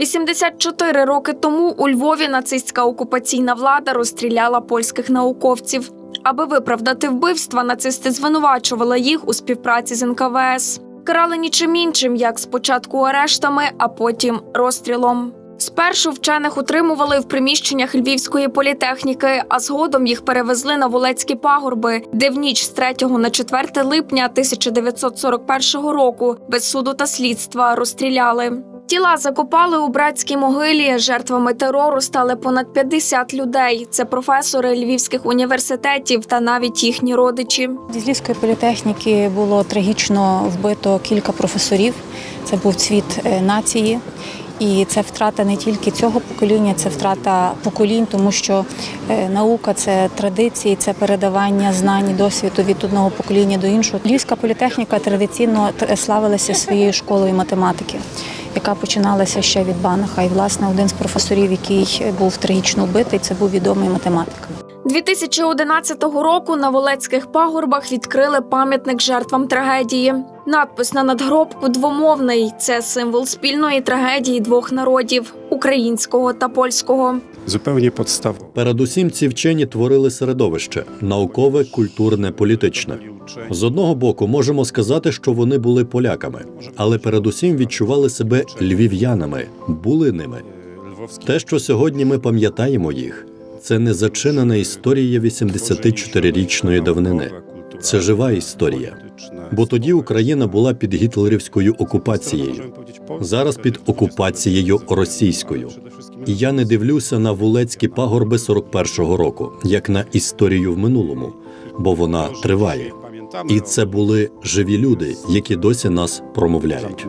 84 роки тому у Львові нацистська окупаційна влада розстріляла польських науковців. Аби виправдати вбивства, нацисти звинувачували їх у співпраці з НКВС. Карали нічим іншим, як спочатку арештами, а потім розстрілом. Спершу вчених утримували в приміщеннях Львівської політехніки, а згодом їх перевезли на Волецькі пагорби, де в ніч з 3 на 4 липня 1941 року без суду та слідства розстріляли. Тіла закопали у братській могилі. Жертвами терору стали понад 50 людей. Це професори львівських університетів та навіть їхні родичі. Зі Львівської політехніки було трагічно вбито кілька професорів. Це був цвіт е, нації. І це втрата не тільки цього покоління, це втрата поколінь, тому що е, наука це традиції, це передавання знань, і досвіду від одного покоління до іншого. Львівська політехніка традиційно славилася своєю школою математики, яка починалася ще від Банаха. І власне один з професорів, який був трагічно вбитий, це був відомий математик. 2011 року на Волецьких пагорбах відкрили пам'ятник жертвам трагедії. Надпис на надгробку двомовний. Це символ спільної трагедії двох народів українського та польського. Zupełnie podstawowo. Передусім, ці вчені творили середовище наукове, культурне, політичне. З одного боку, можемо сказати, що вони були поляками, але передусім відчували себе львів'янами, були ними. Те, що сьогодні ми пам'ятаємо їх, це не зачинена історія 84-річної давнини. Це жива історія. Бо тоді Україна була під гітлерівською окупацією, зараз під окупацією російською. І я не дивлюся на вулецькі пагорби 41-го року, як на історію в минулому, бо вона триває. І це були живі люди, які досі нас промовляють.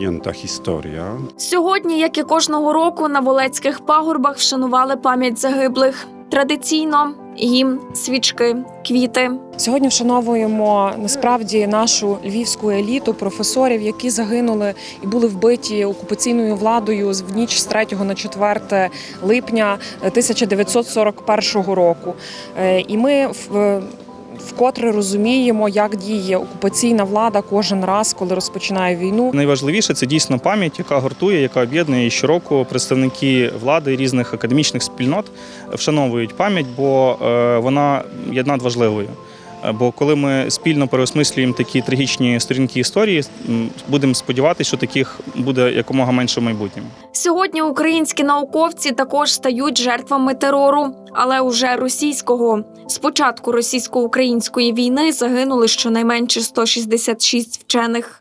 Сьогодні, як і кожного року, на Волецьких пагорбах вшанували пам'ять загиблих. Традиційно гімн, свічки, квіти. Сьогодні вшановуємо насправді нашу львівську еліту професорів, які загинули і були вбиті окупаційною владою з- в ніч з 3 на 4 липня 1941 року. Е, І ми в- вкотре розуміємо, як діє окупаційна влада кожен раз, коли розпочинає війну. Найважливіше це дійсно пам'ять, яка гуртує, яка об'єднує щороку представники влади різних академічних спільнот вшановують пам'ять, бо е, вона є надважливою. Бо коли ми спільно переосмислюємо такі трагічні сторінки історії, будемо сподіватися, що таких буде якомога менше в майбутньому. Сьогодні українські науковці також стають жертвами терору, але уже російського. З початку російсько-української війни загинули щонайменше 166 вчених.